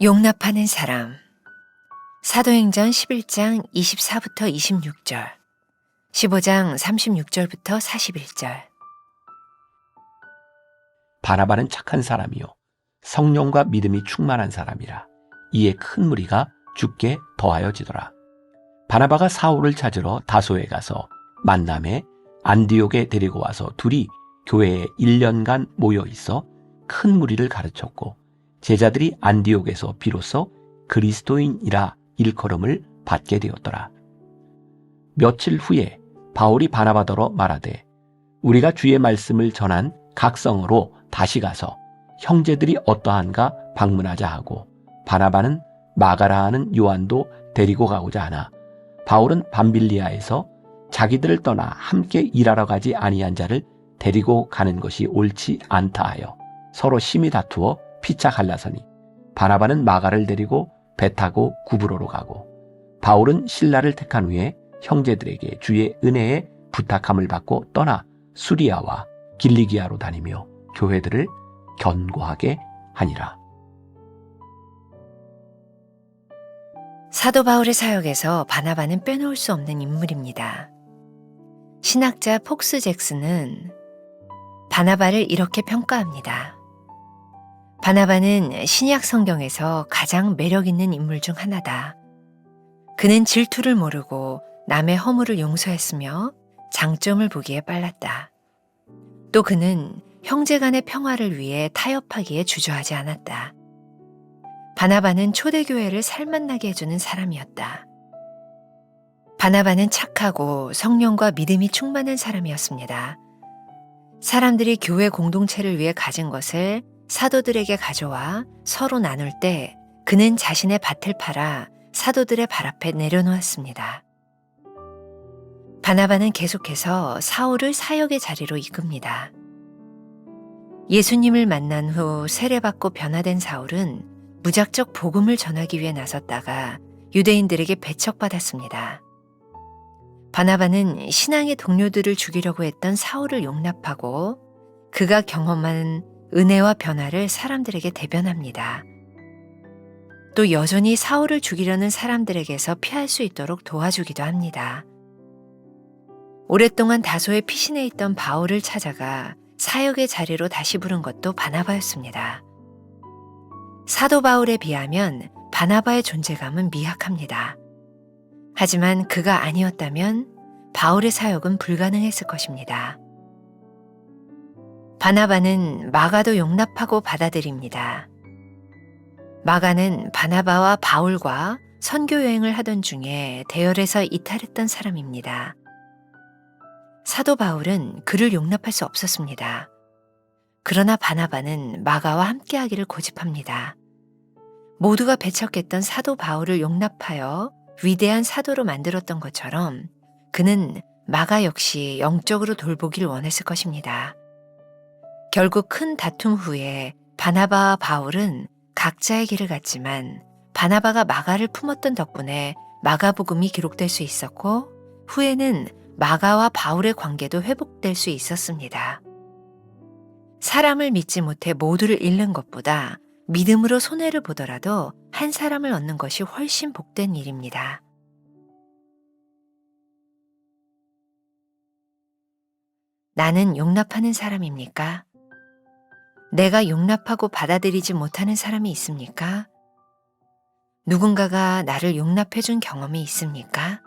용납하는 사람. 사도행전 11장 24부터 26절. 15장 36절부터 41절. 바나바는 착한 사람이요. 성령과 믿음이 충만한 사람이라 이에 큰 무리가 죽게 더하여지더라 바나바가 사울을 찾으러 다소에 가서 만남에 안디옥에 데리고 와서 둘이 교회에 1년간 모여 있어 큰 무리를 가르쳤고 제자들이 안디옥에서 비로소 그리스도인이라 일컬음을 받게 되었더라. 며칠 후에 바울이 바나바더러 말하되 우리가 주의 말씀을 전한 각성으로 다시 가서 형제들이 어떠한가 방문하자 하고 바나바는 마가라 하는 요한도 데리고 가고자 하나 바울은 밤빌리아에서 자기들을 떠나 함께 일하러 가지 아니한 자를 데리고 가는 것이 옳지 않다 하여 서로 심히 다투어 피차 갈라서니 바나바는 마가를 데리고 배 타고 구브로로 가고 바울은 신라를 택한 후에 형제들에게 주의 은혜에 부탁함을 받고 떠나 수리아와 길리기아로 다니며 교회들을 견고하게 하니라. 사도 바울의 사역에서 바나바는 빼놓을 수 없는 인물입니다. 신학자 폭스 잭슨은 바나바를 이렇게 평가합니다. 바나바는 신약 성경에서 가장 매력 있는 인물 중 하나다. 그는 질투를 모르고 남의 허물을 용서했으며 장점을 보기에 빨랐다. 또 그는 형제 간의 평화를 위해 타협하기에 주저하지 않았다. 바나바는 초대교회를 살맛나게 해주는 사람이었다. 바나바는 착하고 성령과 믿음이 충만한 사람이었습니다. 사람들이 교회 공동체를 위해 가진 것을 사도들에게 가져와 서로 나눌 때 그는 자신의 밭을 팔아 사도들의 발 앞에 내려놓았습니다. 바나바는 계속해서 사울을 사역의 자리로 이끕니다. 예수님을 만난 후 세례받고 변화된 사울은 무작정 복음을 전하기 위해 나섰다가 유대인들에게 배척받았습니다. 바나바는 신앙의 동료들을 죽이려고 했던 사울을 용납하고 그가 경험한 은혜와 변화를 사람들에게 대변합니다. 또 여전히 사울을 죽이려는 사람들에게서 피할 수 있도록 도와주기도 합니다. 오랫동안 다소의 피신해 있던 바울을 찾아가 사역의 자리로 다시 부른 것도 바나바였습니다. 사도 바울에 비하면 바나바의 존재감은 미약합니다. 하지만 그가 아니었다면 바울의 사역은 불가능했을 것입니다. 바나바는 마가도 용납하고 받아들입니다. 마가는 바나바와 바울과 선교 여행을 하던 중에 대열에서 이탈했던 사람입니다. 사도 바울은 그를 용납할 수 없었습니다. 그러나 바나바는 마가와 함께하기를 고집합니다. 모두가 배척했던 사도 바울을 용납하여 위대한 사도로 만들었던 것처럼 그는 마가 역시 영적으로 돌보길 원했을 것입니다. 결국 큰 다툼 후에 바나바와 바울은 각자의 길을 갔지만 바나바가 마가를 품었던 덕분에 마가복음이 기록될 수 있었고 후에는 마가와 바울의 관계도 회복될 수 있었습니다. 사람을 믿지 못해 모두를 잃는 것보다 믿음으로 손해를 보더라도 한 사람을 얻는 것이 훨씬 복된 일입니다. 나는 용납하는 사람입니까? 내가 용납하고 받아들이지 못하는 사람이 있습니까? 누군가가 나를 용납해 준 경험이 있습니까?